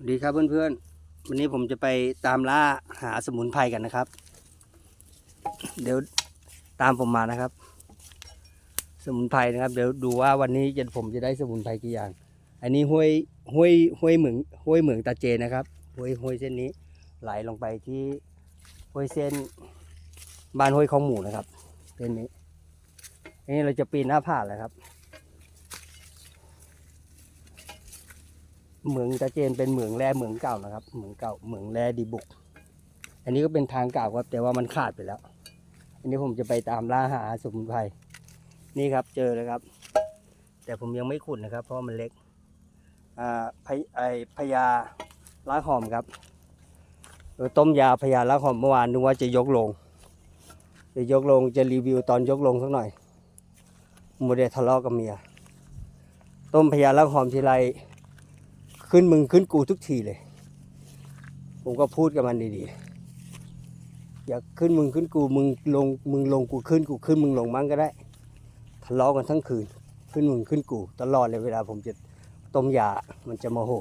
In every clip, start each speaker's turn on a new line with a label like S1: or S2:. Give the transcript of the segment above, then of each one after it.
S1: สวัสดีครับเพื่อนๆ วันนี้ผมจะไปตามล่าหาสมุนไพรกันนะครับ เดี๋ยวตามผมมานะครับ สมุนไพรนะครับ เดี๋ยวดูว่าวันนี้จะผมจะได้สมุนไพรกี่อย่าง อันนี้ห้วยห้วยห้วยเหมืองห้วยเหมืองตาเจนะครับห้วยห้วยเส้นนี้ ไหลลงไปที่ห้วยเส้นบ้านห้วยของหมูนะครับเส้นนี้อันนี้เราจะปีนหน้าผาแล้วครับ เหมืองตะเจนเป็นเหมืองแร่เหมืองเก่านะครับ เหมืองเก่าเหมืองแร่ดีบุก อันนี้ก็เป็นทางเก่าครับ แต่ว่ามันขาดไปแล้ว อันนี้ผมจะไปตามล่าหาสมุนไพรนี่ครับเจอแล้วครับ แต่ผมยังไม่ขุดนะครับ เพราะมันเล็กอ่าพยไอพญาล้างหอมครับต้มยาพญาล้างหอมเมื่อวานนึกว่าจะยกลงจะยกลงจะรีวิวตอนยกลงสักหน่อยโมเดลทะเลาะกับเมียต้มพญาล้างหอมทีไร ขึ้นมึงขึ้นกูทุกทีเลย ผมก็พูดกับมันดีๆ อยากขึ้นมึงขึ้นกูมึงลงมึงลงกูขึ้นกูขึ้นมึงลงมั้งก็ได้ทะเลาะกันทั้งคืน ขึ้นมึงขึ้นกู ตลอดเลยเวลาผมจะต้มยามันจะโมโห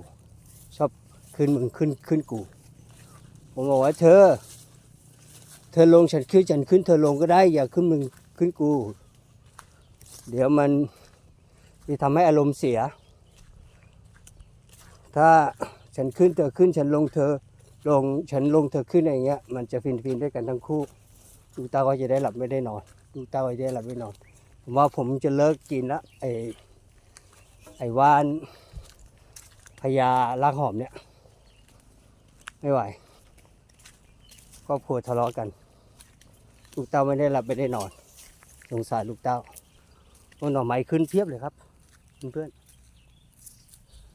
S1: ชอบขึ้นมึงขึ้นขึ้นกู ผมบอกว่าเธอ เธอลงฉันขึ้นฉันขึ้น เธอลงก็ได้ อย่าขึ้นมึงขึ้นกู เดี๋ยวมันจะทำให้อารมณ์เสีย ถ้าฉันขึ้นเธอขึ้นฉันลงเธอลงฉันลงเธอขึ้นอะไรเงี้ยมันจะฟินฟินด้วยกันทั้งคู่ลูกเตาก็จะได้หลับไม่ได้นอนลูกเต้าก็จะได้หลับไม่นอนผมว่าผมจะเลิกกินละไอไอว่านพญาลากหอมเนี่ย ไม่ไหวครอบครัวทะเลาะกัน ลูกเต้าไม่ได้หลับไม่ได้นอนสงสารลูกเต้าต้นหน่อไม้ขึ้นเพียบเลยครับเพื่อน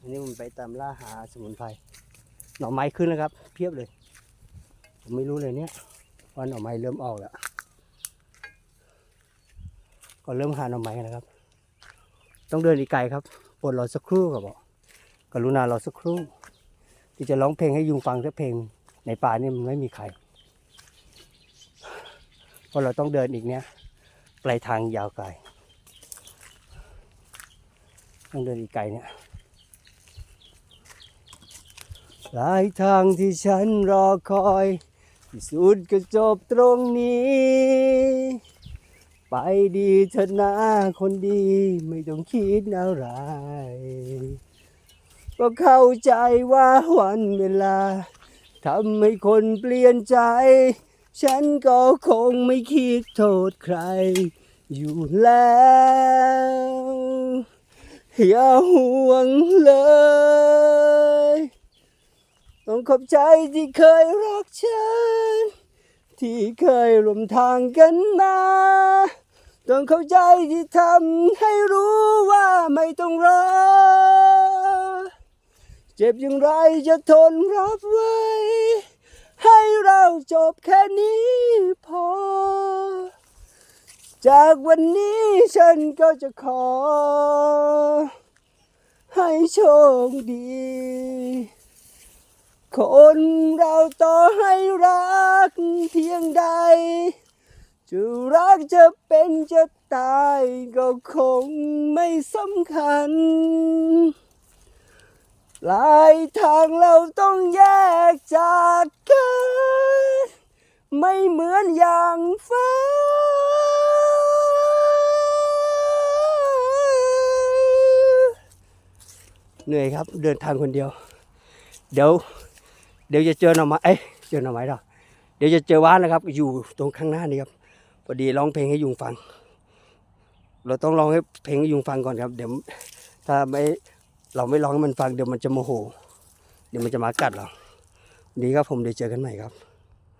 S1: อันนี้ผมไปตามล่าหาสมุนไพร หน่อไม้ขึ้นแล้วครับ เพียบเลย ผมไม่รู้เลยเนี่ยว่าหน่อไม้เริ่มออกแล้ว ก็เริ่มหาหน่อไม้นแล้วครับ ต้องเดินอีกไกลครับปรดรอสักครู่ครับบอกกรุณารอสักครู่ ที่จะร้องเพลงให้ยุงฟังสักเพลงในป่านี่มันไม่มีใครเพราะเราต้องเดินอีกเนี้ยไกลทางยาวไกล ต้องเดินอีกไกลเนี่ย หลายทางที่ฉันรอคอย ที่สุดก็จบตรงนี้ ไปดีเถอะนะคนดีไม่ต้องคิดอะไร ก็เข้าใจว่าวันเวลาทำให้คนเปลี่ยนใจ ฉันก็คงไม่คิดโทษใคร อยู่แล้ว อย่าห่วงเลย ต้อง ขอบใจที่เคยรักฉัน ที่เคยร่วมทางกันมาต้องเข้าใจที่ทำให้รู้ว่าไม่ต้องรอ เจ็บอย่างไรจะทนรับไว้ ให้เราจบแค่นี้พอ จากวันนี้ฉันก็จะขอ ให้โชคดี คนเราต่อให้รักเพียงใด จะรักจะเป็นจะตายก็คงไม่สำคัญ หลายทางเราต้องแยกจากกัน ไม่เหมือนอย่างฟ้าเหนื่อยครับเดินทางคนเดียว เดี๋ยว เดี๋ยวจะเจอหน่อไม้เอ้ยเจอหน่อไม้หรอเดี๋ยวจะเจอว้านนะครับ อยู่ตรงข้างหน้านี่ครับพอดีร้องเพลงให้ยุงฟัง เราต้องร้องให้เพลงให้ยุงฟังก่อนครับ เดี๋ยวถ้าไม่เราไม่ร้องให้มันฟังเดี๋ยวมันจะโมโห เดี๋ยวมันจะมากัดเราดีครับผมเดี๋ยวเจอกันใหม่ครับ